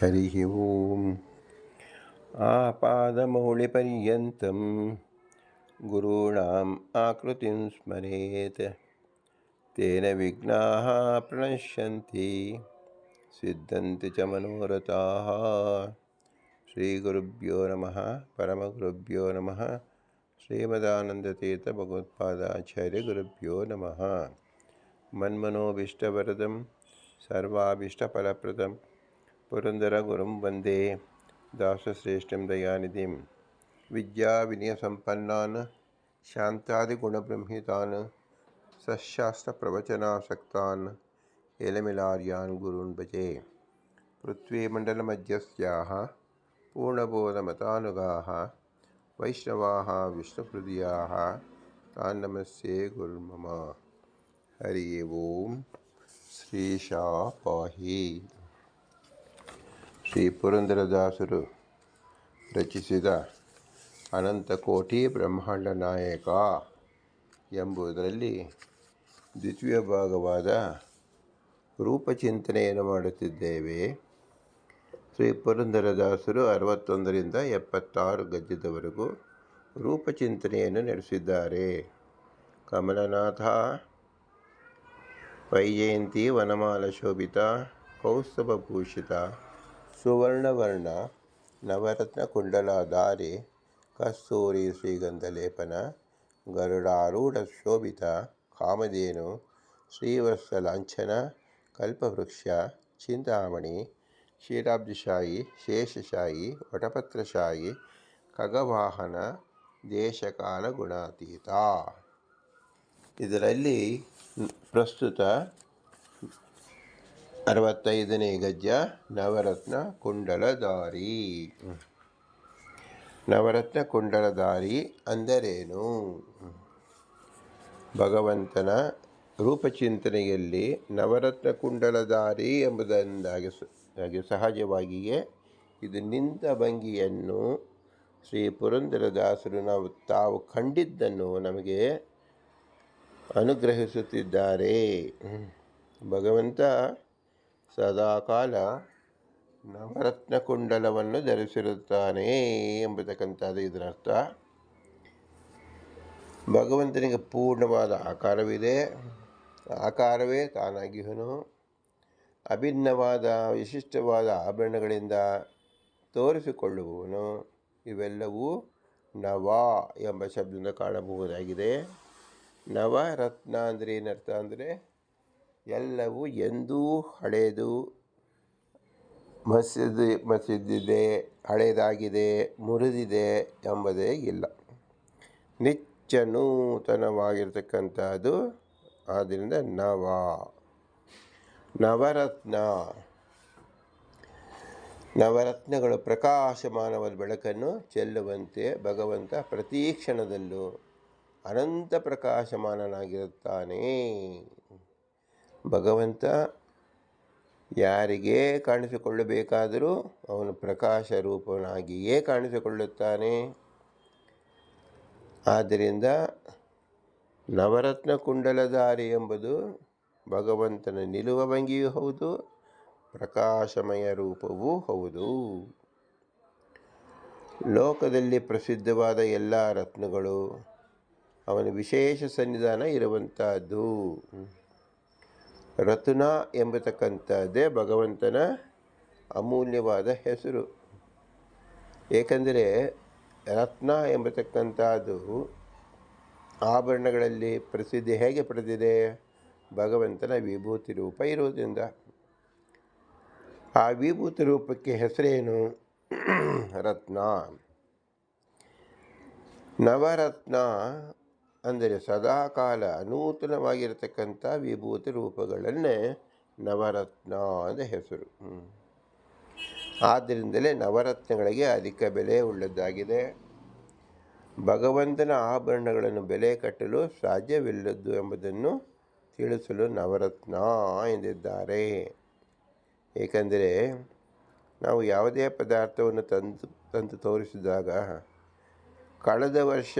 हरिः ओम्। आपादमौलिपर्यन्तं गुरूणाम् आकृतिं स्मरेत्। तेन विघ्नाः प्रणश्यन्ति। सिद्धन्ति च मनोरथाः। श्रीगुरुभ्यो नमः परमगुरुभ्यो नमः श्रीमदानन्दतीर्थभगवत्पादाचार्यगुरुभ्यो नमः। मन्मनोभीष्टवरदं सर्वाभीष्टफलप्रदं पुरन्दरगुरुं वन्दे दासश्रेष्ठं दयानिधिं। विद्याविनयसम्पन्नान् शान्तादिगुणबृंहितान् सशास्त्रप्रवचनासक्तान् एलमिलार्यान् गुरून् भजे। पृथ्वीमण्डलमध्यस्याः पूर्णबोधमतानुगाः वैष्णवाः विष्णुहृदयाः तान् नमस्ये गुरुर्मम हरि ओं श्रीशा पाहि ಶ್ರೀ ಪುರಂದರದಾಸರು ರಚಿಸಿದ ಅನಂತಕೋಟಿ ಬ್ರಹ್ಮಾಂಡ ನಾಯಕ ಎಂಬುದರಲ್ಲಿ ದ್ವಿತೀಯ ಭಾಗವಾದ ರೂಪಚಿಂತನೆಯನ್ನು ಮಾಡುತ್ತಿದ್ದೇವೆ. ಶ್ರೀ ಪುರಂದರದಾಸರು ಅರವತ್ತೊಂದರಿಂದ ಎಪ್ಪತ್ತಾರು ಗದ್ಯದವರೆಗೂ ರೂಪಚಿಂತನೆಯನ್ನು ನಡೆಸಿದ್ದಾರೆ. ಕಮಲನಾಥ, ವೈಜಯಂತಿ, ವನಮಾಲ ಶೋಭಿತ ಕೌಸ್ತಭಭೂಷಿತ ಸುವರ್ಣವರ್ಣ ನವರತ್ನ ದಾರಿ ಕಸ್ತೂರಿ ಶ್ರೀಗಂಧ ಲೇಪನ ಗರುಡಾರೂಢ ಶೋಭಿತ, ಕಾಮಧೇನು ಶ್ರೀವತ್ಸ ಲಾಂಛನ ಕಲ್ಪವೃಕ್ಷ, ಚಿಂತಾಮಣಿ ಕ್ಷೀರಾಬ್ಧಿಶಾಹಿ ಶೇಷಶಾಹಿ ವಟಪತ್ರಶಾಹಿ ಖಗವಾಹನ ದೇಶಕಾಲ ಗುಣಾತೀತ ಇದರಲ್ಲಿ ಪ್ರಸ್ತುತ ಅರವತ್ತೈದನೇ ಗಜ್ಜ ನವರತ್ನ ಕುಂಡಲಧಾರಿ. ನವರತ್ನ ಕುಂಡಲಧಾರಿ ಅಂದರೇನು? ಭಗವಂತನ ರೂಪಚಿಂತನೆಯಲ್ಲಿ ನವರತ್ನ ಕುಂಡಲಧಾರಿ ಎಂಬುದರಿಂದಾಗಿ ಹಾಗೆ ಸಹಜವಾಗಿಯೇ ಇದು ನಿಂತ ಭಂಗಿಯನ್ನು ಶ್ರೀ ಪುರಂದರದಾಸರು ನಾವು ತಾವು ಕಂಡಿದ್ದನ್ನು ನಮಗೆ ಅನುಗ್ರಹಿಸುತ್ತಿದ್ದಾರೆ. ಭಗವಂತ ಸದಾಕಾಲ ನವರತ್ನ ಕುಂಡಲವನ್ನು ಧರಿಸಿರುತ್ತಾನೆ ಎಂಬತಕ್ಕಂಥದ್ದು ಇದರ ಅರ್ಥ. ಭಗವಂತನಿಗೆ ಪೂರ್ಣವಾದ ಆಕಾರವಿದೆ. ಆಕಾರವೇ ತಾನಾಗಿಹನು ಅಭಿನ್ನವಾದ, ವಿಶಿಷ್ಟವಾದ ಆಭರಣಗಳಿಂದ ತೋರಿಸಿಕೊಳ್ಳುವವನು. ಇವೆಲ್ಲವೂ ನವ ಎಂಬ ಶಬ್ದದಿಂದ ಕಾಣಬಹುದಾಗಿದೆ. ನವರತ್ನ ಅಂದರೆ ಏನರ್ಥ ಅಂದರೆ ಎಲ್ಲವೂ ಎಂದೂ ಹಳೆಯದು ಮಸಿದು, ಮಸಿದಿದೆ ಹಳೆಯದಾಗಿದೆ ಮುರಿದಿದೆ ಎಂಬುದೇ ಇಲ್ಲ. ನಿತ್ಯ ನೂತನವಾಗಿರ್ತಕ್ಕಂಥದ್ದು ಆದ್ದರಿಂದ ನವ, ನವರತ್ನ. ನವರತ್ನಗಳು ಪ್ರಕಾಶಮಾನವಾದ ಬೆಳಕನ್ನು ಚೆಲ್ಲುವಂತೆ ಭಗವಂತ ಪ್ರತಿ ಕ್ಷಣದಲ್ಲೂ ಅನಂತ ಪ್ರಕಾಶಮಾನನಾಗಿರುತ್ತಾನೆ. ಭಗವಂತ ಯಾರಿಗೆ ಕಾಣಿಸಿಕೊಳ್ಳಬೇಕಾದರೂ ಅವನು ಪ್ರಕಾಶ ರೂಪನಾಗಿಯೇ ಕಾಣಿಸಿಕೊಳ್ಳುತ್ತಾನೆ. ಆದ್ದರಿಂದ ನವರತ್ನ ಕುಂಡಲಧಾರಿ ಎಂಬುದು ಭಗವಂತನ ನಿಲುವ ಭಂಗಿಯೂ ಹೌದು, ಪ್ರಕಾಶಮಯ ರೂಪವೂ ಹೌದು. ಲೋಕದಲ್ಲಿ ಪ್ರಸಿದ್ಧವಾದ ಎಲ್ಲ ರತ್ನಗಳು, ಅವನ ವಿಶೇಷ ಸನ್ನಿಧಾನ ಇರುವಂಥದ್ದು ರತ್ನ ಎಂಬತಕ್ಕಂಥದ್ದೇ ಭಗವಂತನ ಅಮೂಲ್ಯವಾದ ಹೆಸರು. ಏಕೆಂದರೆ ರತ್ನ ಎಂಬತಕ್ಕಂಥದ್ದು ಆಭರಣಗಳಲ್ಲಿ ಪ್ರಸಿದ್ಧಿ ಹೇಗೆ ಪಡೆದಿದೆ? ಭಗವಂತನ ವಿಭೂತಿ ರೂಪ ಇರುವುದರಿಂದ. ಆ ವಿಭೂತಿ ರೂಪಕ್ಕೆ ಹೆಸರೇನು? ರತ್ನ. ನವರತ್ನ ಅಂದರೆ ಸದಾಕಾಲ ನೂತನವಾಗಿರತಕ್ಕಂಥ ವಿಭೂತಿ ರೂಪಗಳನ್ನೇ ನವರತ್ನ ಅಂತ ಹೆಸರು. ಆದ್ದರಿಂದಲೇ ನವರತ್ನಗಳಿಗೆ ಅಧಿಕ ಬೆಲೆ ಉಳ್ಳದ್ದಾಗಿದೆ. ಭಗವಂತನ ಆಭರಣಗಳನ್ನು ಬೆಲೆ ಕಟ್ಟಲು ಸಾಧ್ಯವಿಲ್ಲದ್ದು ಎಂಬುದನ್ನು ತಿಳಿಸಲು ನವರತ್ನ ಎಂದಿದ್ದಾರೆ. ಏಕೆಂದರೆ ನಾವು ಯಾವುದೇ ಪದಾರ್ಥವನ್ನು ತಂದು ತಂದು ತೋರಿಸಿದಾಗ ಕಳೆದ ವರ್ಷ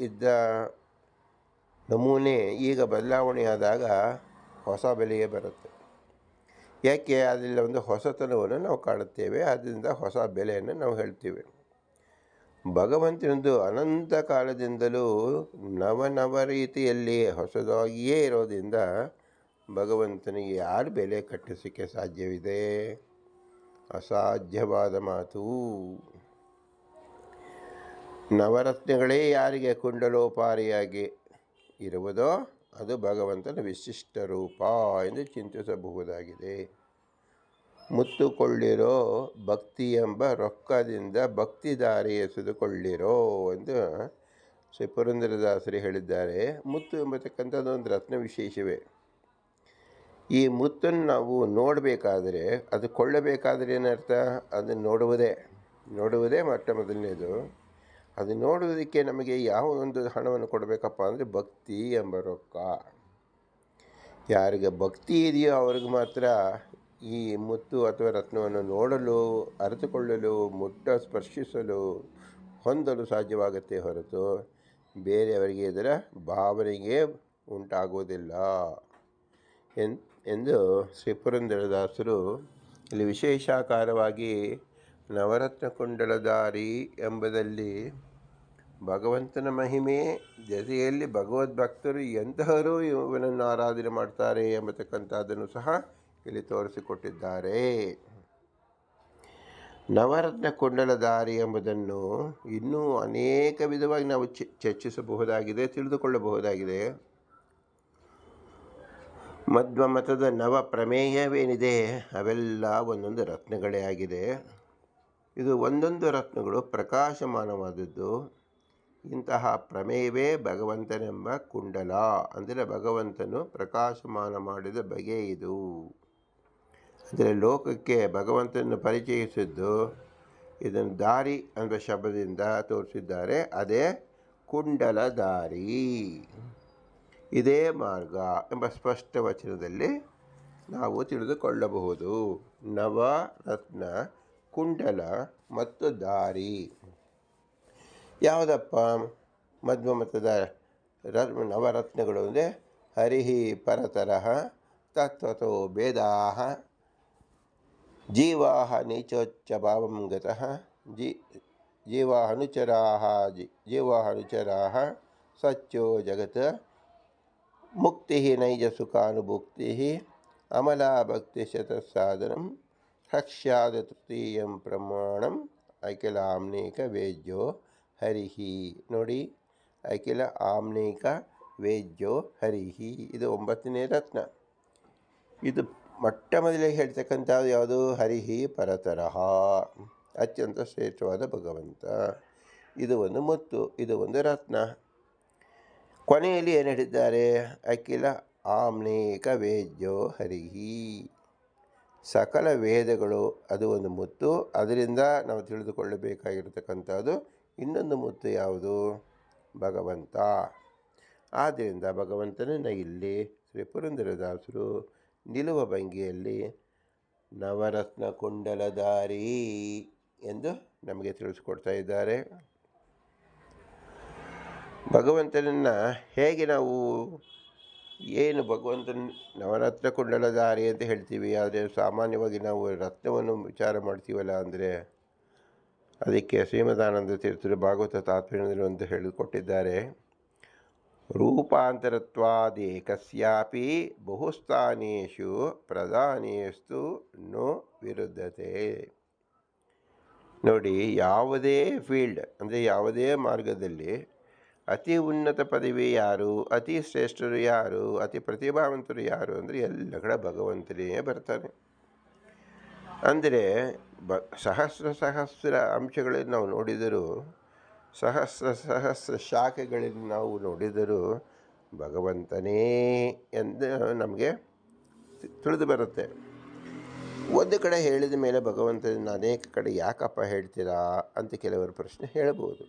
ಇದ್ದ ನಮೂನೆ ಈಗ ಬದಲಾವಣೆಯಾದಾಗ ಹೊಸ ಬೆಲೆಯೇ ಬರುತ್ತೆ. ಯಾಕೆ? ಅದರಲ್ಲಿ ಒಂದು ಹೊಸತನವನ್ನು ನಾವು ಕಾಣುತ್ತೇವೆ. ಅದರಿಂದ ಹೊಸ ಬೆಲೆಯನ್ನು ನಾವು ಹೇಳ್ತೀವಿ. ಭಗವಂತನದು ಅನಂತ ಕಾಲದಿಂದಲೂ ನವ ನವ ರೀತಿಯಲ್ಲಿ ಹೊಸದಾಗಿಯೇ ಇರೋದರಿಂದ ಭಗವಂತನಿಗೆ ಯಾರು ಬೆಲೆ ಕಟ್ಟಿಸೋಕ್ಕೆ ಸಾಧ್ಯವಿದೆ? ಅಸಾಧ್ಯವಾದ ಮಾತು. ನವರತ್ನಗಳೇ ಯಾರಿಗೆ ಕುಂಡಲೋಪಾರಿಯಾಗಿ ಇರುವುದೋ ಅದು ಭಗವಂತನ ವಿಶಿಷ್ಟ ರೂಪ ಎಂದು ಚಿಂತಿಸಬಹುದಾಗಿದೆ. ಮುತ್ತುಕೊಳ್ಳಿರೋ ಭಕ್ತಿ ಎಂಬ ರೊಕ್ಕದಿಂದ ಭಕ್ತಿ ದಾರಿ ಎಸೆದುಕೊಳ್ಳಿರೋ ಎಂದು ಶ್ರೀ ಪುರಂದ್ರದಾಸರಿ ಹೇಳಿದ್ದಾರೆ. ಮುತ್ತು ಎಂಬತಕ್ಕಂಥದ್ದು ಒಂದು ರತ್ನ ವಿಶೇಷವೇ. ಈ ಮುತ್ತನ್ನು ನಾವು ನೋಡಬೇಕಾದರೆ, ಅದು ಕೊಳ್ಳಬೇಕಾದ್ರೆ ಏನರ್ಥ? ಅದನ್ನು ನೋಡುವುದೇ ನೋಡುವುದೇ ಮೊಟ್ಟ ಮೊದಲನೇದು. ಅದು ನೋಡುವುದಕ್ಕೆ ನಮಗೆ ಯಾವ ಒಂದು ಹಣವನ್ನು ಕೊಡಬೇಕಪ್ಪ ಅಂದರೆ ಭಕ್ತಿ ಎಂಬ ರೊಕ್ಕ ಯಾರಿಗೆ ಭಕ್ತಿ ಇದೆಯೋ ಅವ್ರಿಗೆ ಮಾತ್ರ ಈ ಮುತ್ತು ಅಥವಾ ರತ್ನವನ್ನು ನೋಡಲು, ಅರಿತುಕೊಳ್ಳಲು, ಮುಟ್ಟ ಸ್ಪರ್ಶಿಸಲು ಹೊಂದಲು ಸಾಧ್ಯವಾಗುತ್ತೆ ಹೊರತು ಬೇರೆಯವರಿಗೆ ಇದರ ಭಾವನೆಗೆ ಉಂಟಾಗುವುದಿಲ್ಲ. ಎನ್, ಎಂದು ಶ್ರೀ ಪುರಂದರದಾಸರು ಇಲ್ಲಿ ವಿಶೇಷಾಕಾರವಾಗಿ ನವರತ್ನ ಕುಂಡಲಧಾರಿ ಎಂಬುದಲ್ಲಿ ಭಗವಂತನ ಮಹಿಮೆ, ಜೊತೆಯಲ್ಲಿ ಭಗವದ್ಭಕ್ತರು ಎಂತಹರು ಇವನನ್ನು ಆರಾಧನೆ ಮಾಡ್ತಾರೆ ಎಂಬತಕ್ಕಂಥದ್ದನ್ನು ಸಹ ಇಲ್ಲಿ ತೋರಿಸಿಕೊಟ್ಟಿದ್ದಾರೆ. ನವರತ್ನ ಕುಂಡಲಧಾರಿ ಎಂಬುದನ್ನು ಇನ್ನೂ ಅನೇಕ ವಿಧವಾಗಿ ನಾವು ಚರ್ಚಿಸಬಹುದಾಗಿದೆ, ತಿಳಿದುಕೊಳ್ಳಬಹುದಾಗಿದೆ. ಮಧ್ವ ಮತದ ನವ ಪ್ರಮೇಯವೇನಿದೆ, ಅವೆಲ್ಲ ಒಂದೊಂದು ರತ್ನಗಳೇ ಆಗಿದೆ. ಇದು ಒಂದೊಂದು ರತ್ನಗಳು ಪ್ರಕಾಶಮಾನವಾದದ್ದು. ಇಂತಹ ಪ್ರಮೇಯವೇ ಭಗವಂತನೆಂಬ ಕುಂಡಲ. ಅಂದರೆ ಭಗವಂತನು ಪ್ರಕಾಶಮಾನ ಮಾಡಿದ ಬಗೆ ಇದು. ಅಂದರೆ ಲೋಕಕ್ಕೆ ಭಗವಂತನನ್ನು ಪರಿಚಯಿಸಿದ್ದು ಇದನ್ನು ದಾರಿ ಎಂಬ ಶಬ್ದದಿಂದ ತೋರಿಸಿದ್ದಾರೆ. ಅದೇ ಕುಂಡಲ ದಾರಿ. ಇದೇ ಮಾರ್ಗ ಎಂಬ ಸ್ಪಷ್ಟ ವಚನದಲ್ಲಿ ನಾವು ತಿಳಿದುಕೊಳ್ಳಬಹುದು. ನವರತ್ನ ಕುಂಡಲ ಮತ್ತು ದಾರಿ. ಯಾವುದಪ್ಪ ಮಧ್ವ ಮತದ ರ ನವರತ್ನಗಳು ಅಂದರೆ ಹರಿಹಿ ಪರತರಃ ತತ್ವತೋ ಭೇದಾಹ ಜೀವಾಹ ನೀಚೋಚ್ಚ ಭಾವಂ ಗತಃ ಜೀ ಜೀವಾನುಚರಾಹ ಜಿ ಜೀವಾನುಚರಾಹ ಸಚ್ಚೋ ಜಗತ್ ಮುಕ್ತಿ ನೈಜ ಸುಖಾನುಭುಕ್ತಿ ಅಮಲಾ ಭಕ್ತಿ ಶತಸಾಧನಂ ಹಕ್ಷ್ಯಾದ ತೃತೀಯಂ ಪ್ರಮಾಣಂ ಅಖಿಲ ಆಮ್ನೇಕ ವೇದ್ಯೋ ಹರಿಹಿ. ನೋಡಿ, ಅಖಿಲ ಆಮ್ನೇಕ ವೇದ್ಯೋ ಹರಿಹಿ. ಇದು ಒಂಬತ್ತನೇ ರತ್ನ. ಇದು ಮೊಟ್ಟ ಮೊದಲಿಗೆ ಹೇಳ್ತಕ್ಕಂಥದ್ದು ಯಾವುದು? ಹರಿಹಿ ಪರತರಹ. ಅತ್ಯಂತ ಶ್ರೇಷ್ಠವಾದ ಭಗವಂತ. ಇದು ಒಂದು ಮುತ್ತು, ಇದು ಒಂದು ರತ್ನ. ಕೊನೆಯಲ್ಲಿ ಏನು ಹೇಳಿದ್ದಾರೆ? ಅಖಿಲ ಆಮ್ನೇಕ ವೇದ್ಯೋ ಹರಿಹಿ. ಸಕಲ ವೇದಗಳು, ಅದು ಒಂದು ಮುತ್ತು. ಅದರಿಂದ ನಾವು ತಿಳಿದುಕೊಳ್ಳಬೇಕಾಗಿರತಕ್ಕಂಥದ್ದು ಇನ್ನೊಂದು ಮುತ್ತು ಯಾವುದು? ಭಗವಂತ. ಆದ್ದರಿಂದ ಭಗವಂತನನ್ನು ಇಲ್ಲಿ ಶ್ರೀ ಪುರಂದರದಾಸರು ನಿಲುವ ಭಂಗಿಯಲ್ಲಿ ನವರತ್ನ ಕುಂಡಲಧಾರಿ ಎಂದು ನಮಗೆ ತಿಳಿಸ್ಕೊಡ್ತಾ ಇದ್ದಾರೆ. ಭಗವಂತನನ್ನು ಹೇಗೆ ನಾವು ಏನು ಭಗವಂತನ ನವರತ್ನ ಕುಂಡಲಧಾರಿ ಅಂತ ಹೇಳ್ತೀವಿ, ಆದರೆ ಸಾಮಾನ್ಯವಾಗಿ ನಾವು ರತ್ನವನ್ನು ವಿಚಾರ ಮಾಡ್ತೀವಲ್ಲ, ಅಂದರೆ ಅದಕ್ಕೆ ಶ್ರೀಮದಾನಂದ ತೀರ್ಥರು ಭಾಗವತ ತಾತ್ಪರ್ಯದಲ್ಲಿ ಒಂದು ಹೇಳಿಕೊಟ್ಟಿದ್ದಾರೆ. ರೂಪಾಂತರತ್ವಾದೇಕಸ್ಯಾಪಿ ಬಹುಸ್ಥಾನೇಶು ಪ್ರಧಾನಿಯಷ್ಟು ನೋ ವಿರುದ್ಧತೆ. ನೋಡಿ, ಯಾವುದೇ ಫೀಲ್ಡ್, ಅಂದರೆ ಯಾವುದೇ ಮಾರ್ಗದಲ್ಲಿ ಅತಿ ಉನ್ನತ ಪದವಿ ಯಾರು, ಅತಿ ಶ್ರೇಷ್ಠರು ಯಾರು, ಅತಿ ಪ್ರತಿಭಾವಂತರು ಯಾರು, ಅಂದರೆ ಎಲ್ಲ ಕಡೆ ಭಗವಂತನೇ ಬರ್ತಾನೆ. ಅಂದರೆ ಬ, ಸಹಸ್ರ ಸಹಸ್ರ ಅಂಶಗಳನ್ನು ನಾವು ನೋಡಿದರೂ, ಸಹಸ್ರ ಸಹಸ್ರ ಶಾಖೆಗಳನ್ನು ನಾವು ನೋಡಿದರೂ ಭಗವಂತನೇ ಎಂದು ನಮಗೆ ತಿಳಿದು ಬರುತ್ತೆ. ಒಂದು ಕಡೆ ಹೇಳಿದ ಮೇಲೆ ಭಗವಂತನ ಅನೇಕ ಕಡೆ, ಯಾಕಪ್ಪ ಹೇಳ್ತೀರಾ ಅಂತ ಕೆಲವರು ಪ್ರಶ್ನೆ ಹೇಳ್ಬೋದು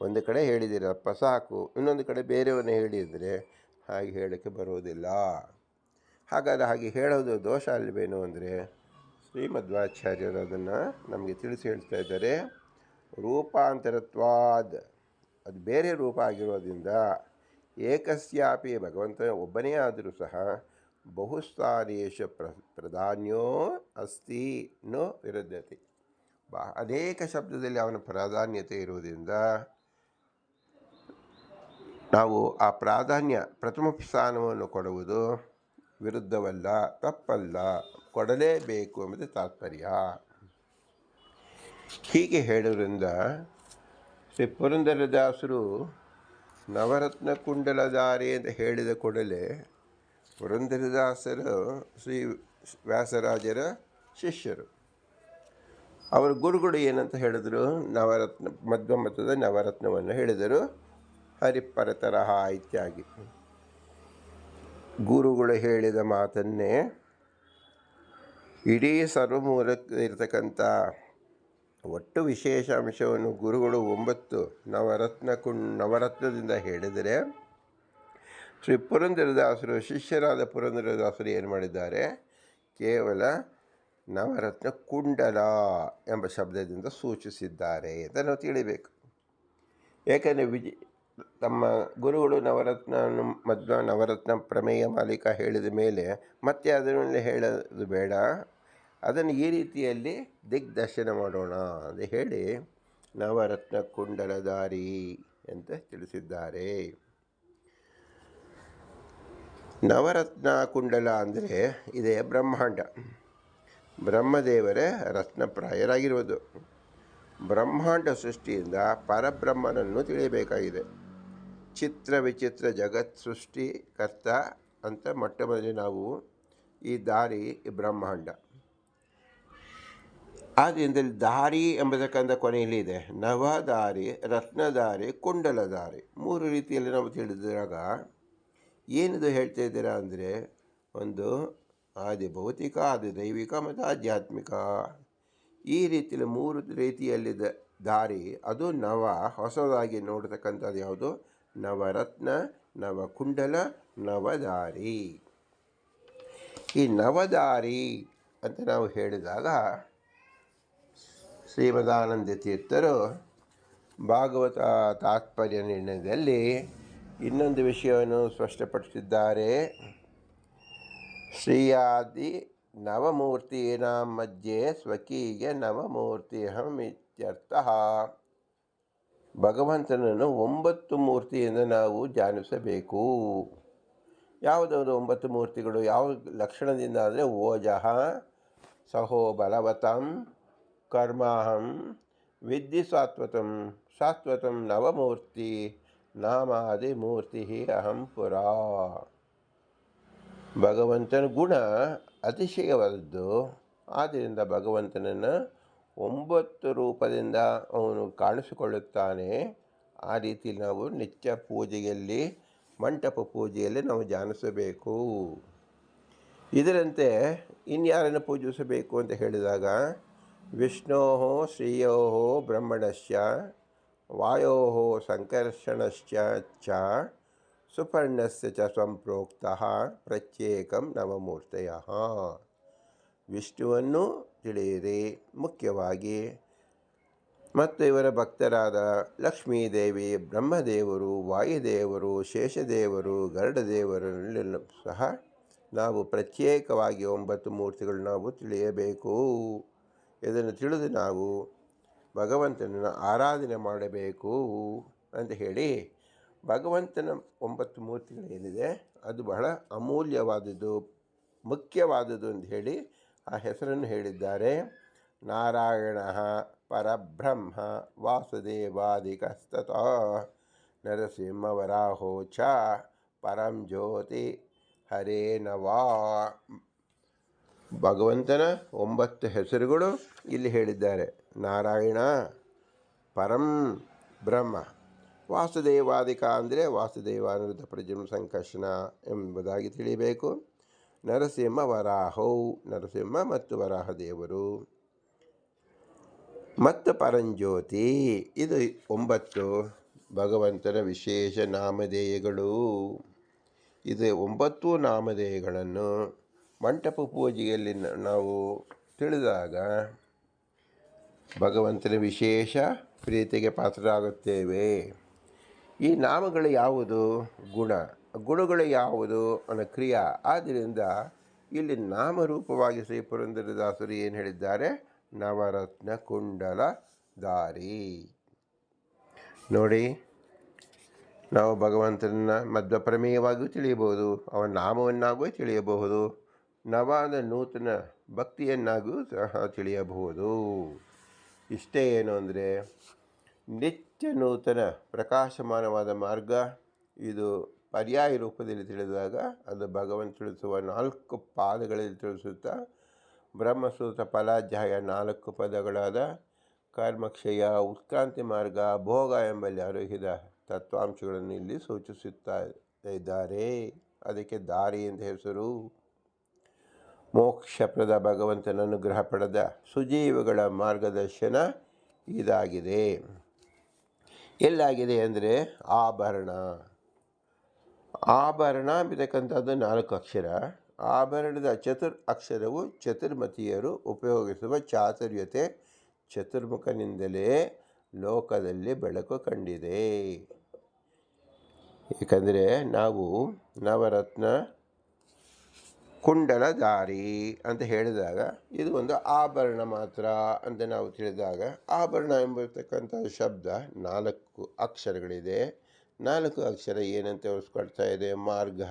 ಒಂದು ಕಡೆ ಹೇಳಿದಿರಪ್ಪ ಸಾಕು, ಇನ್ನೊಂದು ಕಡೆ ಬೇರೆಯವನ್ನ ಹೇಳಿದರೆ ಹಾಗೆ ಹೇಳೋಕ್ಕೆ ಬರೋದಿಲ್ಲ. ಹಾಗಾದರೆ ಹಾಗೆ ಹೇಳೋದು ದೋಷ ಅಲ್ವೇನು ಅಂದರೆ ಶ್ರೀಮಧ್ವಾಚಾರ್ಯರು ಅದನ್ನು ನಮಗೆ ತಿಳಿಸಿ ಹೇಳ್ತಾ ಇದ್ದಾರೆ. ರೂಪಾಂತರತ್ವಾದ್. ಅದು ಬೇರೆ ರೂಪ ಆಗಿರೋದ್ರಿಂದ ಏಕಸ್ಯಾಪಿ ಭಗವಂತ ಒಬ್ಬನೇ ಆದರೂ ಸಹ ಬಹುಸ್ಥಾನೇಶು ಪ್ರ, ಪ್ರಧಾನ್ಯೋ ಅಸ್ತಿ ನೋ ವಿರುದ್ಧತೆ ಬಾ, ಅನೇಕ ಶಬ್ದದಲ್ಲಿ ಅವನ ಪ್ರಾಧಾನ್ಯತೆ ಇರುವುದರಿಂದ ನಾವು ಆ ಪ್ರಾಧಾನ್ಯ ಪ್ರಥಮ ಸ್ಥಾನವನ್ನು ಕೊಡುವುದು ವಿರುದ್ಧವಲ್ಲ, ತಪ್ಪಲ್ಲ. ಕೊಡಲೇಬೇಕು ಎಂಬುದು ತಾತ್ಪರ್ಯ. ಹೀಗೆ ಹೇಳೋದ್ರಿಂದ ಶ್ರೀ ಪುರಂದರದಾಸರು ನವರತ್ನ ಕುಂಡಲಧಾರೆ ಅಂತ ಹೇಳಿದ ಕೂಡಲೇ ಪುರಂದರದಾಸರು ಶ್ರೀ ವ್ಯಾಸರಾಜರ ಶಿಷ್ಯರು. ಅವರ ಗುರುಗಳು ಏನಂತ ಹೇಳಿದರು? ನವರತ್ನ ಮಧ್ವ ಮತದ ನವರತ್ನವನ್ನು ಹೇಳಿದರು. ಹರಿಪರತರಹ ಇತ್ಯಾಗಿ ಗುರುಗಳು ಹೇಳಿದ ಮಾತನ್ನೇ ಇಡೀ ಸರ್ವಮೂಲ ಇರತಕ್ಕಂಥ ಒಟ್ಟು ವಿಶೇಷ ಅಂಶವನ್ನು ಗುರುಗಳು ಒಂಬತ್ತು ನವರತ್ನ ಕುಂ ನವರತ್ನದಿಂದ ಹೇಳಿದರೆ ಶ್ರೀ ಪುರಂದರದಾಸರು ಶಿಷ್ಯರಾದ ಪುರಂದರದಾಸರು ಏನು ಮಾಡಿದ್ದಾರೆ? ಕೇವಲ ನವರತ್ನ ಕುಂಡಲ ಎಂಬ ಶಬ್ದದಿಂದ ಸೂಚಿಸಿದ್ದಾರೆ ಅಂತ ನಾವು ತಿಳಿಬೇಕು. ಏಕೆಂದರೆ ವಿಜಿ ತಮ್ಮ ಗುರುಗಳು ನವರತ್ನ ಮಧ್ವ ನವರತ್ನ ಪ್ರಮೇಯ ಮಾಲೀಕ ಹೇಳಿದ ಮೇಲೆ ಮತ್ತೆ ಅದರಲ್ಲಿ ಹೇಳೋದು ಬೇಡ. ಅದನ್ನು ಈ ರೀತಿಯಲ್ಲಿ ದಿಗ್ದರ್ಶನ ಮಾಡೋಣ ಅಂತ ಹೇಳಿ ನವರತ್ನ ಕುಂಡಲಧಾರಿ ಅಂತ ತಿಳಿಸಿದ್ದಾರೆ. ನವರತ್ನ ಕುಂಡಲ ಅಂದರೆ ಇದೇ ಬ್ರಹ್ಮಾಂಡ. ಬ್ರಹ್ಮದೇವರೇ ರತ್ನಪ್ರಾಯರಾಗಿರುವುದು. ಬ್ರಹ್ಮಾಂಡ ಸೃಷ್ಟಿಯಿಂದ ಪರಬ್ರಹ್ಮನನ್ನು ತಿಳಿಯಬೇಕಾಗಿದೆ. ಚಿತ್ರ ವಿಚಿತ್ರ ಜಗತ್ ಸೃಷ್ಟಿ ಕರ್ತ ಅಂತ ಮೊಟ್ಟ ಮೊದಲೇ ನಾವು ಈ ದಾರಿ ಈ ಬ್ರಹ್ಮಾಂಡ. ಆದ್ದರಿಂದ ದಾರಿ ಎಂಬತಕ್ಕಂಥ ಕೊನೆಯಲ್ಲಿ ಇದೆ. ನವದಾರಿ, ರತ್ನದಾರಿ, ಕುಂಡಲದಾರಿ. ಮೂರು ರೀತಿಯಲ್ಲಿ ನಾವು ತಿಳಿದಾಗ ಏನಿದು ಹೇಳ್ತಾ ಇದ್ದೀರಾ ಅಂದರೆ ಒಂದು ಆದಿ ಭೌತಿಕ, ಆದಿ ದೈವಿಕ ಮತ್ತು ಆಧ್ಯಾತ್ಮಿಕ. ಈ ರೀತಿಯಲ್ಲಿ ಮೂರು ರೀತಿಯಲ್ಲಿದ್ದ ದಾರಿ. ಅದು ನವ, ಹೊಸದಾಗಿ ನೋಡತಕ್ಕಂಥದ್ದು ಯಾವುದು? ನವರತ್ನ, ನವಕುಂಡಲ, ನವದಾರಿ. ಈ ನವದಾರಿ ಅಂತ ನಾವು ಹೇಳಿದಾಗ ಶ್ರೀಮದಾನಂದ ತೀರ್ಥರು ಭಾಗವತ ತಾತ್ಪರ್ಯ ನಿರ್ಣಯದಲ್ಲಿ ಇನ್ನೊಂದು ವಿಷಯವನ್ನು ಸ್ಪಷ್ಟಪಡಿಸಿದ್ದಾರೆ. ಶ್ರೀಯಾದಿ ನವಮೂರ್ತೀನ ಮಧ್ಯೆ ಸ್ವಕೀಯ ನವಮೂರ್ತಿಹಂ ಇತ್ಯರ್ಥ. ಭಗವಂತನನ್ನು ಒಂಬತ್ತು ಮೂರ್ತಿಯಿಂದ ನಾವು ಜಾನಿಸಬೇಕು. ಯಾವುದಾದ್ರು ಒಂಬತ್ತು ಮೂರ್ತಿಗಳು? ಯಾವ ಲಕ್ಷಣದಿಂದ? ಅಂದರೆ ಓಜಃ, ಸಹೋ ಬಲವತಂ ವಿದ್ಯೆ ಸಾತ್ವತಂ ಸಾತ್ವತಂ ನವಮೂರ್ತಿ ನಾಮಾದಿ ಮೂರ್ತಿ ಅಹಂ ಪುರಾ. ಭಗವಂತನ ಗುಣ ಅತಿಶಯವಾದದ್ದು. ಆದ್ದರಿಂದ ಭಗವಂತನನ್ನು ಒಂಬತ್ತು ರೂಪದಿಂದ ಅವನು ಕಾಣಿಸಿಕೊಳ್ಳುತ್ತಾನೆ. ಆ ರೀತಿ ನಾವು ನಿತ್ಯ ಪೂಜೆಯಲ್ಲಿ, ಮಂಟಪ ಪೂಜೆಯಲ್ಲಿ ನಾವು ಧ್ಯಾನಿಸಬೇಕು. ಇದರಂತೆ ಇನ್ಯಾರನ್ನು ಪೂಜಿಸಬೇಕು ಅಂತ ಹೇಳಿದಾಗ ವಿಷ್ಣೋ ಶ್ರೀಯೋ ಬ್ರಹ್ಮಣಶ್ಚ, ವಾಯೋ ಸಂಕರ್ಷಣಶ್ಚ ಚ, ಸುಪರ್ಣಸ್ಯ ಚ ಸಂಪ್ರೋಕ್ತಃ ಪ್ರತ್ಯೇಕಂ ನವಮೂರ್ತಯ. ವಿಷ್ಣುವನ್ನು ತಿಳಿಯಿರಿ ಮುಖ್ಯವಾಗಿ ಮತ್ತು ಇವರ ಭಕ್ತರಾದ ಲಕ್ಷ್ಮೀದೇವಿ, ಬ್ರಹ್ಮದೇವರು, ವಾಯುದೇವರು, ಶೇಷದೇವರು ಗರುಡದೇವರಲ್ಲೆಲ್ಲ ಸಹ ನಾವು ಪ್ರತ್ಯೇಕವಾಗಿ ಒಂಬತ್ತು ಮೂರ್ತಿಗಳು ನಾವು ತಿಳಿಯಬೇಕು. ಇದನ್ನು ತಿಳಿದು ನಾವು ಭಗವಂತನನ್ನು ಆರಾಧನೆ ಮಾಡಬೇಕು ಅಂತ ಹೇಳಿ ಭಗವಂತನ ಒಂಬತ್ತು ಮೂರ್ತಿಗಳೇನಿದೆ ಅದು ಬಹಳ ಅಮೂಲ್ಯವಾದದ್ದು, ಮುಖ್ಯವಾದದ್ದು ಅಂತ ಹೇಳಿ ಆ ಹೆಸರನ್ನು ಹೇಳಿದ್ದಾರೆ. ನಾರಾಯಣ ಪರಬ್ರಹ್ಮ ವಾಸುದೇವಾದಿಕಸ್ತತ ನರಸಿಂಹವರಾಹೋ ಚ ಪರಂ ಜ್ಯೋತಿ ಹರೇ ನವಾ ಭಗವಂತನ ಒಂಬತ್ತು ಹೆಸರುಗಳು ಇಲ್ಲಿ ಹೇಳಿದ್ದಾರೆ. ನಾರಾಯಣ, ಪರಂ, ಬ್ರಹ್ಮ. ವಾಸುದೇವಾದಿಕ ಅಂದರೆ ವಾಸುದೇವ ಅನಿರುದ್ಧ ಪ್ರಜಮ ಸಂಕರ್ಷಣ ಎಂಬುದಾಗಿ ತಿಳಿಯಬೇಕು. ನರಸಿಂಹ ವರಾಹೌ, ನರಸಿಂಹ ಮತ್ತು ವರಾಹ ದೇವರು ಮತ್ತು ಪರಂಜ್ಯೋತಿ, ಇದು ಒಂಬತ್ತು ಭಗವಂತನ ವಿಶೇಷ ನಾಮಧೇಯಗಳು. ಇದು ಒಂಬತ್ತು ನಾಮಧೇಯಗಳನ್ನು ಮಂಟಪ ಪೂಜೆಯಲ್ಲಿ ನಾವು ತಿಳಿದಾಗ ಭಗವಂತನ ವಿಶೇಷ ಪ್ರೀತಿಗೆ ಪಾತ್ರರಾಗುತ್ತೇವೆ. ಈ ನಾಮಗಳು ಯಾವುದು? ಗುಣ. ಗುಣಗಳು ಯಾವುದು ಅನ್ನೋ ಕ್ರಿಯಾ. ಆದ್ದರಿಂದ ಇಲ್ಲಿ ನಾಮರೂಪವಾಗಿ ಶ್ರೀ ಪುರಂದರದಾಸರು ಏನು ಹೇಳಿದ್ದಾರೆ? ನವರತ್ನ ಕುಂಡಲ ದಾರಿ. ನೋಡಿ, ನಾವು ಭಗವಂತನ ಮಧ್ವಪ್ರಮೇಯವಾಗಿಯೂ ತಿಳಿಯಬಹುದು, ಅವನ ನಾಮವನ್ನಾಗೂ ತಿಳಿಯಬಹುದು. ನವಾದ ನೂತನ ಭಕ್ತಿಯನ್ನಾಗೂ ಸಹ ತಿಳಿಯಬಹುದು. ಇಷ್ಟೇ ಏನು ಅಂದರೆ, ನಿತ್ಯ ನೂತನ ಪ್ರಕಾಶಮಾನವಾದ ಮಾರ್ಗ, ಇದು ಪರ್ಯಾಯ ರೂಪದಲ್ಲಿ ತಿಳಿದಾಗ ಅದು ಭಗವಂತ ತಿಳಿಸುವ ನಾಲ್ಕು ಪಾದಗಳಲ್ಲಿ ತಿಳಿಸುತ್ತಾ, ಬ್ರಹ್ಮಸೂತ್ರ ಫಲಾಧ್ಯಾಯ ನಾಲ್ಕು ಪದಗಳಾದ ಕರ್ಮಕ್ಷಯ, ಉತ್ಕ್ರಾಂತಿ ಮಾರ್ಗ, ಭೋಗ ಎಂಬಲ್ಲಿ ಅರುಹಿದ ತತ್ವಾಂಶಗಳನ್ನು ಇಲ್ಲಿ ಸೂಚಿಸುತ್ತಾ ಇದ್ದಾರೆ. ಅದಕ್ಕೆ ದಾರಿ ಎಂದು ಹೆಸರು. ಮೋಕ್ಷಪ್ರದ ಭಗವಂತನ ಅನುಗ್ರಹ ಪಡೆದ ಸುಜೀವಿಗಳ ಮಾರ್ಗದರ್ಶನ ಇದಾಗಿದೆ. ಎಲ್ಲಾಗಿದೆ ಅಂದರೆ ಆಭರಣ. ಆಭರಣ ಅಂತಕ್ಕಂಥದ್ದು ನಾಲ್ಕು ಅಕ್ಷರ. ಆಭರಣದ ಚತುರ್ ಅಕ್ಷರವು ಚತುರ್ಮತಿಯರು ಉಪಯೋಗಿಸುವ ಚಾತುರ್ಯತೆ. ಚತುರ್ಮುಖನಿಂದಲೇ ಲೋಕದಲ್ಲಿ ಬೆಳಕು ಕಂಡಿದೆ. ಏಕೆಂದರೆ ನಾವು ನವರತ್ನ ಕುಂಡಲ ದಾರಿ ಅಂತ ಹೇಳಿದಾಗ ಇದು ಒಂದು ಆಭರಣ ಮಾತ್ರ ಅಂತ ನಾವು ತಿಳಿದಾಗ ಆಭರಣ ಎಂಬತಕ್ಕಂಥ ಶಬ್ದ ನಾಲ್ಕು ಅಕ್ಷರಗಳಿದೆ. ನಾಲ್ಕು ಅಕ್ಷರ ಏನಂತ ತೋರಿಸ್ಕೊಳ್ತಾ ಇದೆ? ಮಾರ್ಗ.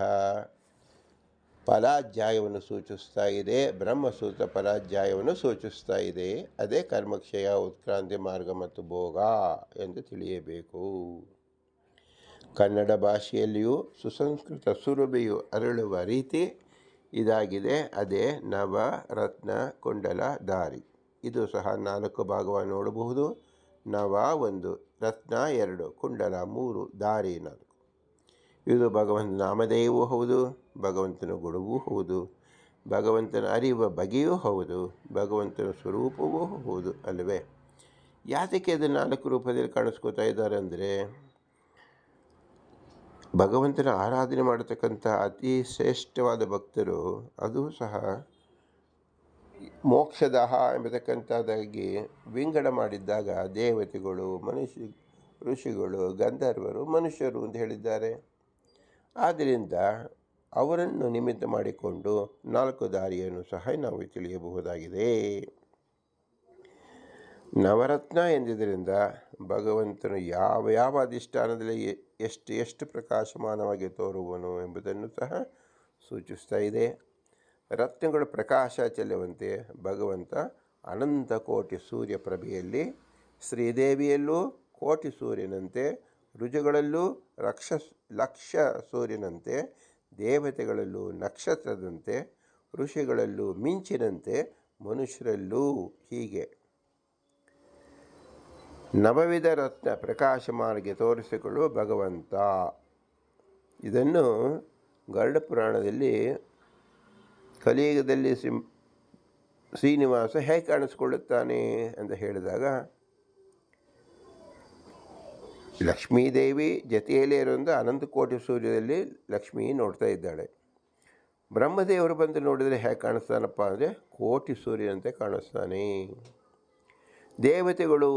ಫಲಾಧ್ಯಾಯವನ್ನು ಸೂಚಿಸ್ತಾ ಇದೆ. ಬ್ರಹ್ಮಸೂತ್ರ ಫಲಾಧ್ಯಾಯವನ್ನು ಸೂಚಿಸ್ತಾ ಇದೆ. ಅದೇ ಕರ್ಮಕ್ಷಯ, ಉತ್ಕ್ರಾಂತಿ, ಮಾರ್ಗ ಮತ್ತು ಭೋಗ ಎಂದು ತಿಳಿಯಬೇಕು. ಕನ್ನಡ ಭಾಷೆಯಲ್ಲಿಯೂ ಸುಸಂಸ್ಕೃತ ಸುರಭಿಯು ಅರಳುವ ರೀತಿ ಇದಾಗಿದೆ. ಅದೇ ನವ ರತ್ನ ಕುಂಡಲ ದಾರಿ. ಇದು ಸಹ ನಾಲ್ಕು ಭಾಗವನ್ನು ನೋಡಬಹುದು. ನವ ಒಂದು, ರತ್ನ ಎರಡು, ಕುಂಡಲ ಮೂರು, ದಾರಿ ನಾಲ್ಕು. ಇದು ಭಗವಂತನ ನಾಮಧೇಯವೂ ಹೌದು, ಭಗವಂತನ ಗುಣವೂ ಹೌದು, ಭಗವಂತನ ಅರಿವ ಬಗೆಯೂ ಹೌದು, ಭಗವಂತನ ಸ್ವರೂಪವೂ ಹೌದು ಅಲ್ಲವೇ? ಯಾತಕ್ಕೆ ಅದು ನಾಲ್ಕು ರೂಪದಲ್ಲಿ ಕಾಣಿಸ್ಕೋತಾ ಇದ್ದಾರೆ ಅಂದರೆ ಭಗವಂತನ ಆರಾಧನೆ ಮಾಡತಕ್ಕಂಥ ಅತಿ ಶ್ರೇಷ್ಠವಾದ ಭಕ್ತರು ಅದು ಸಹ ಮೋಕ್ಷದಾಹ ಎಂಬತಕ್ಕಂಥದ್ದಾಗಿ ವಿಂಗಡ ಮಾಡಿದ್ದಾಗ ದೇವತೆಗಳು, ಮನುಷ್ಯ, ಋಷಿಗಳು, ಗಂಧರ್ವರು, ಮನುಷ್ಯರು ಅಂತ ಹೇಳಿದ್ದಾರೆ. ಆದ್ದರಿಂದ ಅವರನ್ನು ನಿಮಿತ್ತ ಮಾಡಿಕೊಂಡು ನಾಲ್ಕು ದಾರಿಯನ್ನು ಸಹ ನಾವು ತಿಳಿಯಬಹುದಾಗಿದೆ. ನವರತ್ನ ಎಂದಿದ್ದರಿಂದ ಭಗವಂತನು ಯಾವ ಯಾವ ಅಧಿಷ್ಠಾನದಲ್ಲಿ ಎಷ್ಟು ಎಷ್ಟು ಪ್ರಕಾಶಮಾನವಾಗಿ ತೋರುವನು ಎಂಬುದನ್ನು ಸಹ ಸೂಚಿಸ್ತಾ ಇದೆ. ರತ್ನಗಳು ಪ್ರಕಾಶ ಚೆಲ್ಲುವಂತೆ ಭಗವಂತ ಅನಂತ ಕೋಟಿ ಸೂರ್ಯ ಪ್ರಭೆಯಲ್ಲಿ, ಶ್ರೀದೇವಿಯಲ್ಲೂ ಕೋಟಿ ಸೂರ್ಯನಂತೆ, ರುಜುಗಳಲ್ಲೂ ರಕ್ಷ ಲಕ್ಷ ಸೂರ್ಯನಂತೆ, ದೇವತೆಗಳಲ್ಲೂ ನಕ್ಷತ್ರದಂತೆ, ಋಷಿಗಳಲ್ಲೂ ಮಿಂಚಿನಂತೆ, ಮನುಷ್ಯರಲ್ಲೂ ಹೀಗೆ. ನವವಿಧ ರತ್ನ ಪ್ರಕಾಶಮಾನಗೆ ತೋರಿಸಿಕೊಳ್ಳುವ ಭಗವಂತ. ಇದನ್ನು ಗರುಡ ಪುರಾಣದಲ್ಲಿ ಕಲಿಯುಗದಲ್ಲಿ ಶ್ರೀನಿವಾಸ ಹೇಗೆ ಕಾಣಿಸ್ಕೊಳ್ಳುತ್ತಾನೆ ಅಂತ ಹೇಳಿದಾಗ ಲಕ್ಷ್ಮೀದೇವಿ ಜೊತೆಯಲ್ಲೇ ಇರೋದು ಅನಂತ ಕೋಟಿ ಸೂರ್ಯದಲ್ಲಿ ಲಕ್ಷ್ಮಿ ನೋಡ್ತಾ ಇದ್ದಾಳೆ. ಬ್ರಹ್ಮದೇವರು ಬಂದು ನೋಡಿದರೆ ಹೇಗೆ ಕಾಣಿಸ್ತಾನಪ್ಪ ಅಂದರೆ ಕೋಟಿ ಸೂರ್ಯನಂತೆ ಕಾಣಿಸ್ತಾನೆ. ದೇವತೆಗಳು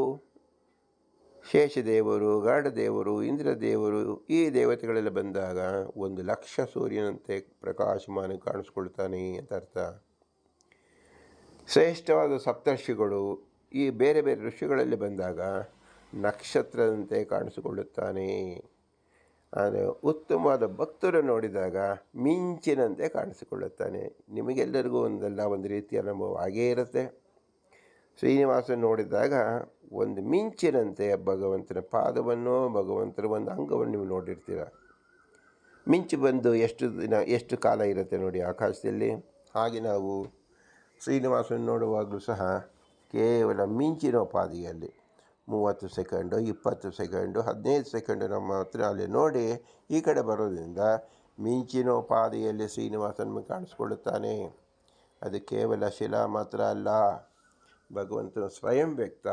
ಶೇಷದೇವರು ಗಾಢದೇವರು ಇಂದ್ರದೇವರು ಈ ದೇವತೆಗಳೆಲ್ಲ ಬಂದಾಗ ಒಂದು ಲಕ್ಷ ಸೂರ್ಯನಂತೆ ಪ್ರಕಾಶಮಾನ ಕಾಣಿಸ್ಕೊಳ್ತಾನೆ ಅಂತ ಅರ್ಥ. ಶ್ರೇಷ್ಠವಾದ ಸಪ್ತರ್ಷಿಗಳು ಈ ಬೇರೆ ಬೇರೆ ಋಷಿಗಳಲ್ಲಿ ಬಂದಾಗ ನಕ್ಷತ್ರದಂತೆ ಕಾಣಿಸಿಕೊಳ್ಳುತ್ತಾನೆ. ಆದರೆ ಉತ್ತಮವಾದ ಭಕ್ತರು ನೋಡಿದಾಗ ಮಿಂಚಿನಂತೆ ಕಾಣಿಸಿಕೊಳ್ಳುತ್ತಾನೆ. ನಿಮಗೆಲ್ಲರಿಗೂ ಒಂದಲ್ಲ, ಒಂದು ರೀತಿಯ ಅನುಭವ ಆಗೇ ಇರುತ್ತೆ. ಶ್ರೀನಿವಾಸನ ನೋಡಿದಾಗ ಒಂದು ಮಿಂಚಿನಂತೆ ಭಗವಂತನ ಪಾದವನ್ನು ಭಗವಂತನ ಒಂದು ಅಂಗವನ್ನು ನೀವು ನೋಡಿರ್ತೀರ. ಮಿಂಚು ಬಂದು ಎಷ್ಟು ದಿನ, ಎಷ್ಟು ಕಾಲ ಇರುತ್ತೆ ನೋಡಿ ಆಕಾಶದಲ್ಲಿ? ಹಾಗೆ ನಾವು ಶ್ರೀನಿವಾಸನ ನೋಡುವಾಗಲೂ ಸಹ ಕೇವಲ ಮಿಂಚಿನ ಪಾದಿಯಲ್ಲಿ ಮೂವತ್ತು ಸೆಕೆಂಡು, ಇಪ್ಪತ್ತು ಸೆಕೆಂಡು, ಹದಿನೈದು ಸೆಕೆಂಡು ನಮ್ಮ ಹತ್ರ ಅಲ್ಲಿ ನೋಡಿ ಈ ಕಡೆ ಬರೋದ್ರಿಂದ ಮಿಂಚಿನ ಪಾದಿಯಲ್ಲಿ ಶ್ರೀನಿವಾಸನ ಕಾಣಿಸ್ಕೊಳ್ಳುತ್ತಾನೆ. ಅದು ಕೇವಲ ಶಿಲಾ ಮಾತ್ರ ಅಲ್ಲ. ಭಗವಂತನ ಸ್ವಯಂ ವ್ಯಕ್ತ.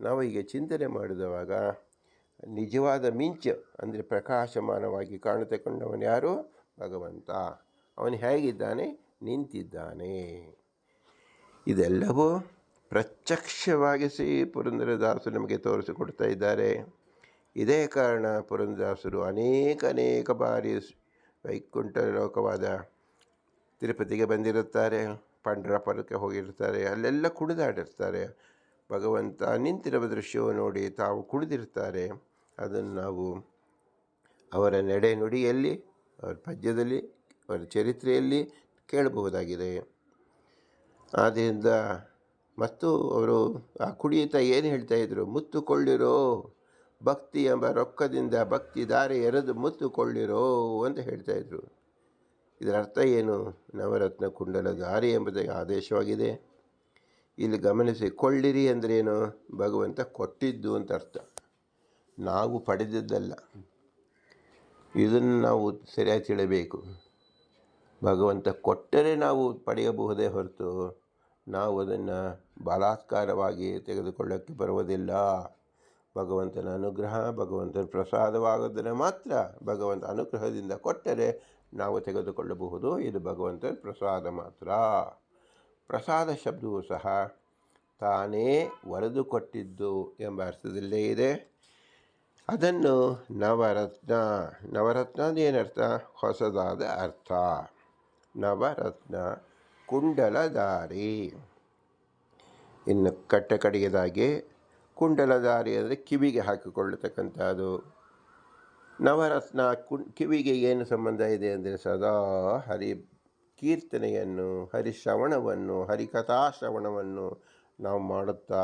ನಾವು ಈಗ ಚಿಂತನೆ ಮಾಡಿದವಾಗ ನಿಜವಾದ ಮಿಂಚ, ಅಂದರೆ ಪ್ರಕಾಶಮಾನವಾಗಿ ಕಾಣತಕೊಂಡವನು ಯಾರು? ಭಗವಂತ. ಅವನು ಹೇಗಿದ್ದಾನೆ? ನಿಂತಿದ್ದಾನೆ. ಇದೆಲ್ಲವೂ ಪ್ರತ್ಯಕ್ಷವಾಗಿ ಶ್ರೀ ಪುರಂದರದಾಸರು ನಮಗೆ ತೋರಿಸಿಕೊಡ್ತಾ ಇದ್ದಾರೆ. ಇದೇ ಕಾರಣ ಪುರಂದರದಾಸರು ಅನೇಕ ಅನೇಕ ಬಾರಿ ವೈಕುಂಠ ಲೋಕವಾದ ತಿರುಪತಿಗೆ ಬಂದಿರುತ್ತಾರೆ. ಪಂಡ್ರಪುರಕ್ಕೆ ಹೋಗಿರ್ತಾರೆ, ಅಲ್ಲೆಲ್ಲ ಕುಣಿದಾಡಿರ್ತಾರೆ. ಭಗವಂತ ನಿಂತಿರುವ ದೃಶ್ಯವು ನೋಡಿ ತಾವು ಕುಣಿದಿರ್ತಾರೆ. ಅದನ್ನು ನಾವು ಅವರ ನಡೆ ನುಡಿಯಲ್ಲಿ, ಅವರ ಪದ್ಯದಲ್ಲಿ, ಅವರ ಚರಿತ್ರೆಯಲ್ಲಿ ಕೇಳಬಹುದಾಗಿದೆ. ಆದ್ದರಿಂದ ಮತ್ತು ಅವರು ಆ ಕುಡಿಯುತ್ತಾ ಏನು ಹೇಳ್ತಾ ಇದ್ರು? ಮುತ್ತುಕೊಳ್ಳಿರೋ ಭಕ್ತಿ ಎಂಬ ರೊಕ್ಕದಿಂದ ಭಕ್ತಿ ದಾರಿ ಎರೆದು ಮುತ್ತುಕೊಳ್ಳಿರೋ ಅಂತ ಹೇಳ್ತಾ ಇದ್ರು ಅರ್ಥ ಏನು? ನವರತ್ನ ಕುಂಡಲ ದಾರಿ ಎಂಬುದಾಗಿ ಆದೇಶವಾಗಿದೆ. ಇಲ್ಲಿ ಗಮನಿಸಿ, ಕೊಳ್ಳಿರಿ ಅಂದ್ರೇನು ಭಗವಂತ ಕೊಟ್ಟಿದ್ದು ಅಂತ ಅರ್ಥ. ನಾವು ಪಡೆದಿದ್ದಲ್ಲ. ಇದನ್ನು ನಾವು ಸರಿಯಾಗಿ ತಿಳಬೇಕು. ಭಗವಂತ ಕೊಟ್ಟರೆ ನಾವು ಪಡೆಯಬಹುದೇ ಹೊರತು ನಾವು ಅದನ್ನು ಬಲಾತ್ಕಾರವಾಗಿ ತೆಗೆದುಕೊಳ್ಳೋಕ್ಕೆ ಬರುವುದಿಲ್ಲ. ಭಗವಂತನ ಅನುಗ್ರಹ, ಭಗವಂತನ ಪ್ರಸಾದವಾಗೋದನ್ನು ಮಾತ್ರ ಭಗವಂತ ಅನುಗ್ರಹದಿಂದ ಕೊಟ್ಟರೆ ನಾವು ತೆಗೆದುಕೊಳ್ಳಬಹುದು. ಇದು ಭಗವಂತನ ಪ್ರಸಾದ ಮಾತ್ರ. ಪ್ರಸಾದ ಶಬ್ದವು ಸಹ ತಾನೇ ಒರೆದು ಕೊಟ್ಟಿದ್ದು ಎಂಬ ಅರ್ಥದಲ್ಲೇ ಇದೆ. ಅದನ್ನು ನವರತ್ನ ನವರತ್ನ ಏನರ್ಥ? ಹೊಸದಾದ ಅರ್ಥ. ನವರತ್ನ ಕುಂಡಲದಾರಿ ಇನ್ನು ಕಟ್ಟ ಕಡೆಯದಾಗಿ ಕುಂಡಲಧಾರಿ ಅಂದರೆ ಕಿವಿಗೆ ಹಾಕಿಕೊಳ್ಳತಕ್ಕಂಥದ್ದು. ನವರತ್ನ ಕಿವಿಗೆ ಏನು ಸಂಬಂಧ ಇದೆ ಅಂದರೆ ಸದಾ ಹರಿ ಕೀರ್ತನೆಯನ್ನು ಹರಿಶ್ರವಣವನ್ನು ಹರಿಕಥಾಶ್ರವಣವನ್ನು ನಾವು ಮಾಡುತ್ತಾ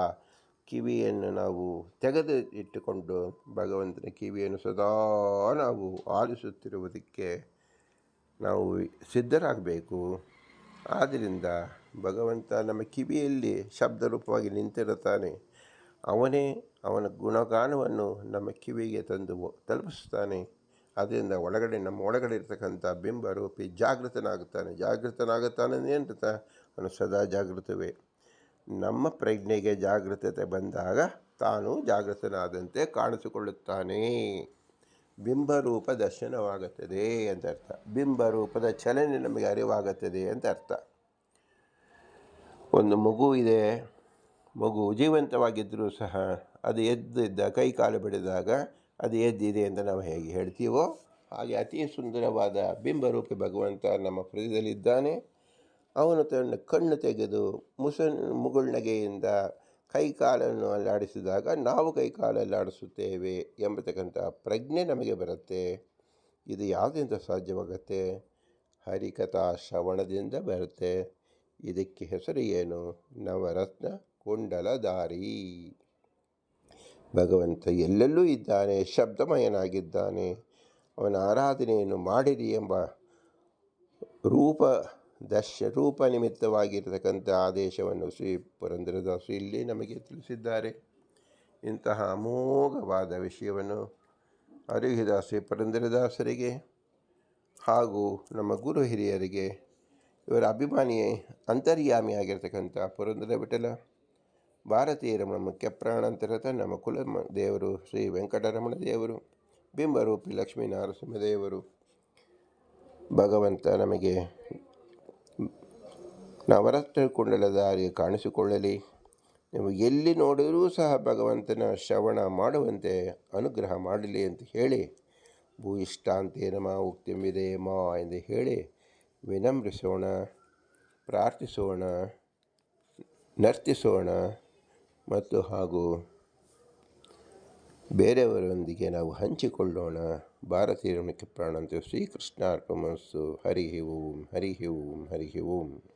ಕಿವಿಯನ್ನು ನಾವು ತೆಗೆದು ಇಟ್ಟುಕೊಂಡು ಭಗವಂತನ ಕಿವಿಯನ್ನು ಸದಾ ನಾವು ಆಲಿಸುತ್ತಿರುವುದಕ್ಕೆ ನಾವು ಸಿದ್ಧರಾಗಬೇಕು. ಆದ್ದರಿಂದ ಭಗವಂತ ನಮ್ಮ ಕಿವಿಯಲ್ಲಿ ಶಬ್ದ ರೂಪವಾಗಿ ನಿಂತಿರುತ್ತಾನೆ. ಅವನೇ ಅವನ ಗುಣಗಾನವನ್ನು ನಮ್ಮ ಕಿವಿಗೆ ತಂದು ತಲುಪಿಸ್ತಾನೆ ಅದರಿಂದ ಒಳಗಡೆ ನಮ್ಮ ಒಳಗಡೆ ಇರತಕ್ಕಂಥ ಬಿಂಬ ರೂಪಿ ಜಾಗೃತನಾಗುತ್ತಾನೆ. ಜಾಗೃತನಾಗುತ್ತಾನೆ ಅಂತ ಅವನು ಸದಾ ಜಾಗೃತವೇ. ನಮ್ಮ ಪ್ರಜ್ಞೆಗೆ ಜಾಗೃತತೆ ಬಂದಾಗ ತಾನು ಜಾಗೃತನಾದಂತೆ ಕಾಣಿಸಿಕೊಳ್ಳುತ್ತಾನೆ. ಬಿಂಬರೂಪ ದರ್ಶನವಾಗುತ್ತದೆ ಅಂತ ಅರ್ಥ. ಬಿಂಬರೂಪದ ಚಲನೆ ನಮಗೆ ಅರಿವಾಗುತ್ತದೆ ಅಂತ ಅರ್ಥ. ಒಂದು ಮಗು ಇದೆ. ಮಗು ಜೀವಂತವಾಗಿದ್ದರೂ ಸಹ ಅದು ಎದ್ದಿದ್ದ, ಕೈ ಕಾಲು ಬಿಡಿದಾಗ ಅದು ಎದ್ದಿದೆ ಅಂತ ನಾವು ಹೇಗೆ ಹೇಳ್ತೀವೋ ಹಾಗೆ ಅತಿ ಸುಂದರವಾದ ಬಿಂಬರೂಪಿ ಭಗವಂತ ನಮ್ಮ ಹೃದಯದಲ್ಲಿದ್ದಾನೆ. ಅವನು ತನ್ನ ಕಣ್ಣು ತೆಗೆದು ಮುಸ ಮುಗುಳ್ನಗೆಯಿಂದ ಕೈ ಕಾಲನ್ನು ಅಲ್ಲಾಡಿಸಿದಾಗ ನಾವು ಕೈ ಕಾಲಲ್ಲಾಡಿಸುತ್ತೇವೆ ಎಂಬತಕ್ಕಂಥ ಪ್ರಜ್ಞೆ ನಮಗೆ ಬರುತ್ತೆ. ಇದು ಯಾವುದರಿಂದ ಸಾಧ್ಯವಾಗುತ್ತೆ? ಹರಿಕಥಾ ಶ್ರವಣದಿಂದ ಬರುತ್ತೆ. ಇದಕ್ಕೆ ಹೆಸರು ಏನು? ನವರತ್ನ. ಕುಂಡಲಧಾರಿ. ಭಗವಂತ ಎಲ್ಲೆಲ್ಲೂ ಇದ್ದಾನೆ, ಶಬ್ದಮಯನಾಗಿದ್ದಾನೆ. ಅವನ ಆರಾಧನೆಯನ್ನು ಮಾಡಿರಿ ಎಂಬ ರೂಪ ದಶ ರೂಪ ನಿಮಿತ್ತವಾಗಿರತಕ್ಕಂಥ ಆದೇಶವನ್ನು ಶ್ರೀ ಪುರಂದ್ರದಾಸು ಇಲ್ಲಿ ನಮಗೆ ತಿಳಿಸಿದ್ದಾರೆ. ಇಂತಹ ಅಮೋಘವಾದ ವಿಷಯವನ್ನು ಅರಿಹಿದ ಶ್ರೀ ಪುರಂದರದಾಸರಿಗೆ ಹಾಗೂ ನಮ್ಮ ಗುರು ಹಿರಿಯರಿಗೆ ಇವರ ಅಭಿಮಾನಿ ಅಂತರ್ಯಾಮಿಯಾಗಿರ್ತಕ್ಕಂಥ ಪುರಂದರ ವಿಠಲ ಭಾರತೀಯ ರಮಣ ಮುಖ್ಯ ಪ್ರಾಣಾಂತರತ ನಮ್ಮ ಕುಲ ದೇವರು ಶ್ರೀ ವೆಂಕಟರಮಣ ದೇವರು, ಬಿಂಬರೂಪಿ ಲಕ್ಷ್ಮೀ ದೇವರು. ಭಗವಂತ ನಮಗೆ ನವರತ್ನ ಕುಂಡಲಧಾರಿ ಕಾಣಿಸಿಕೊಳ್ಳಲಿ. ನೀವು ಎಲ್ಲಿ ನೋಡಿದರೂ ಸಹ ಭಗವಂತನ ಶ್ರವಣ ಮಾಡುವಂತೆ ಅನುಗ್ರಹ ಮಾಡಲಿ ಅಂತ ಹೇಳಿ ಭೂ ಇಷ್ಟಾಂತೆ ನಮ ಉಕ್ತಿಂಬಿದೆ ಮಾ ಎಂದು ಹೇಳಿ ವಿನಮ್ರಿಸೋಣ, ಪ್ರಾರ್ಥಿಸೋಣ, ನರ್ತಿಸೋಣ. ಮತ್ತು ಹಾಗೂ ಬೇರೆಯವರೊಂದಿಗೆ ನಾವು ಹಂಚಿಕೊಳ್ಳೋಣ. ಭಾರತೀಯ ಮುಖ್ಯ ಪ್ರಾಣಂತ ಶ್ರೀಕೃಷ್ಣಾರ್ಪಮಸ್ಸು ಹರಿ ಓಂ ಹರಿ ಓಂ ಹರಿ ಓಂ.